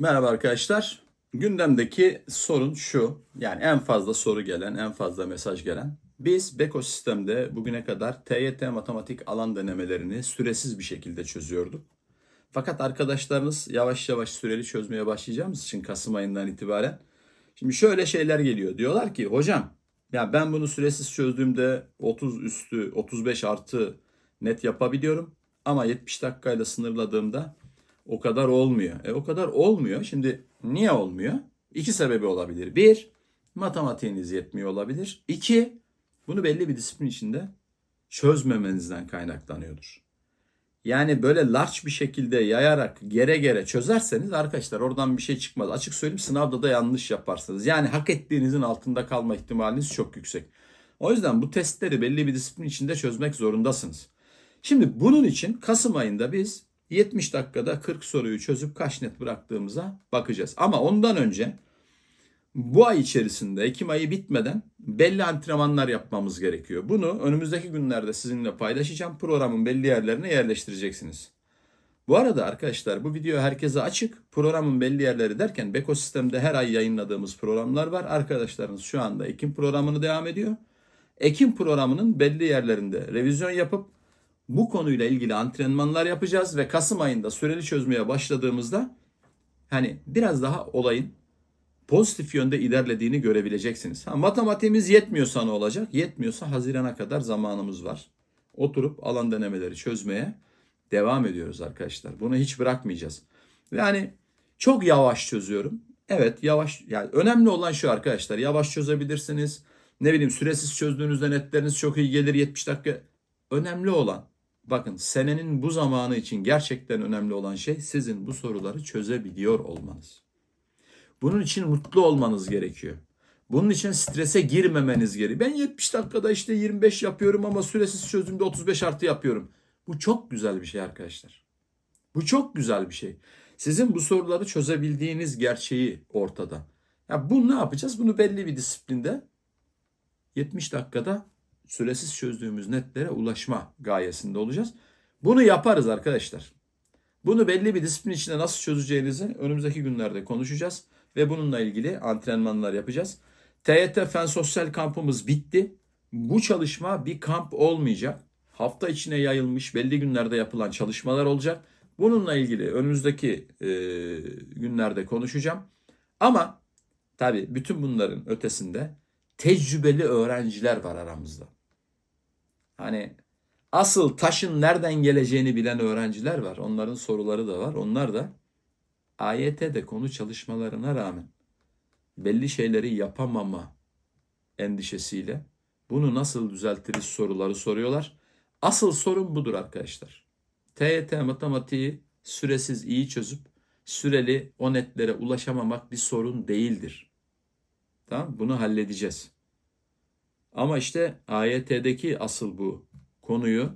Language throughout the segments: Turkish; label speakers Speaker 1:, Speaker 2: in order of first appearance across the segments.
Speaker 1: Merhaba arkadaşlar. Gündemdeki sorun şu. Yani en fazla soru gelen, en fazla mesaj gelen. Biz Beko sistemde bugüne kadar TYT matematik alan denemelerini süresiz bir şekilde çözüyorduk. Fakat arkadaşlarınız yavaş yavaş süreli çözmeye başlayacağımız için Kasım ayından itibaren şimdi şöyle şeyler geliyor. Diyorlar ki hocam ya ben bunu süresiz çözdüğümde 30 üstü 35 artı net yapabiliyorum. Ama 70 dakikayla sınırladığımda o kadar olmuyor. E o kadar olmuyor. Şimdi niye olmuyor? İki sebebi olabilir. Bir, matematiğiniz yetmiyor olabilir. İki, bunu belli bir disiplin içinde çözmemenizden kaynaklanıyordur. Yani böyle large bir şekilde yayarak gere gere çözerseniz arkadaşlar oradan bir şey çıkmaz. Açık söyleyeyim sınavda da yanlış yaparsınız. Yani hak ettiğinizin altında kalma ihtimaliniz çok yüksek. O yüzden bu testleri belli bir disiplin içinde çözmek zorundasınız. Şimdi bunun için Kasım ayında biz 70 dakikada 40 soruyu çözüp kaç net bıraktığımıza bakacağız. Ama ondan önce bu ay içerisinde Ekim ayı bitmeden belli antrenmanlar yapmamız gerekiyor. Bunu önümüzdeki günlerde sizinle paylaşacağım. Programın belli yerlerine yerleştireceksiniz. Bu arada arkadaşlar bu video herkese açık. Programın belli yerleri derken Beko sistemde her ay yayınladığımız programlar var. Arkadaşlarınız şu anda Ekim programını devam ediyor. Ekim programının belli yerlerinde revizyon yapıp bu konuyla ilgili antrenmanlar yapacağız ve Kasım ayında süreli çözmeye başladığımızda hani biraz daha olayın pozitif yönde ilerlediğini görebileceksiniz. Ha, matematiğimiz yetmiyorsa ne olacak? Yetmiyorsa Haziran'a kadar zamanımız var. Oturup alan denemeleri çözmeye devam ediyoruz arkadaşlar. Bunu hiç bırakmayacağız. Yani çok yavaş çözüyorum. Evet yavaş yani önemli olan şu arkadaşlar yavaş çözebilirsiniz. Ne bileyim süresiz çözdüğünüzde netleriniz çok iyi gelir 70 dakika. Önemli olan bakın senenin bu zamanı için gerçekten önemli olan şey sizin bu soruları çözebiliyor olmanız. Bunun için mutlu olmanız gerekiyor. Bunun için strese girmemeniz gerekiyor. Ben 70 dakikada işte 25 yapıyorum ama süresiz çözümde 35 artı yapıyorum. Bu çok güzel bir şey arkadaşlar. Bu çok güzel bir şey. Sizin bu soruları çözebildiğiniz gerçeği ortada. Ya bu ne yapacağız? Bunu belli bir disiplinde 70 dakikada süresiz çözdüğümüz netlere ulaşma gayesinde olacağız. Bunu yaparız arkadaşlar. Bunu belli bir disiplin içinde nasıl çözeceğinizi önümüzdeki günlerde konuşacağız ve bununla ilgili antrenmanlar yapacağız. TYT Fen Sosyal kampımız bitti. Bu çalışma bir kamp olmayacak. Hafta içine yayılmış belli günlerde yapılan çalışmalar olacak. Bununla ilgili önümüzdeki e, günlerde konuşacağım. Ama tabii bütün bunların ötesinde tecrübeli öğrenciler var aramızda. Hani asıl taşın nereden geleceğini bilen öğrenciler var. Onların soruları da var. Onlar da AYT'de konu çalışmalarına rağmen belli şeyleri yapamama endişesiyle bunu nasıl düzeltiriz soruları soruyorlar. Asıl sorun budur arkadaşlar. TYT matematiği süresiz iyi çözüp süreli o netlere ulaşamamak bir sorun değildir. Tamam Bunu halledeceğiz. Ama işte AYT'deki asıl bu konuyu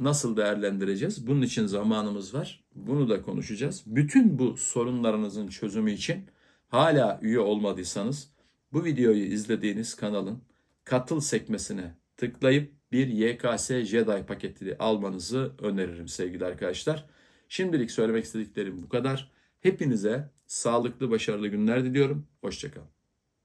Speaker 1: nasıl değerlendireceğiz? Bunun için zamanımız var. Bunu da konuşacağız. Bütün bu sorunlarınızın çözümü için hala üye olmadıysanız bu videoyu izlediğiniz kanalın katıl sekmesine tıklayıp bir YKS Jedi paketi almanızı öneririm sevgili arkadaşlar. Şimdilik söylemek istediklerim bu kadar. Hepinize sağlıklı, başarılı günler diliyorum. Hoşçakalın.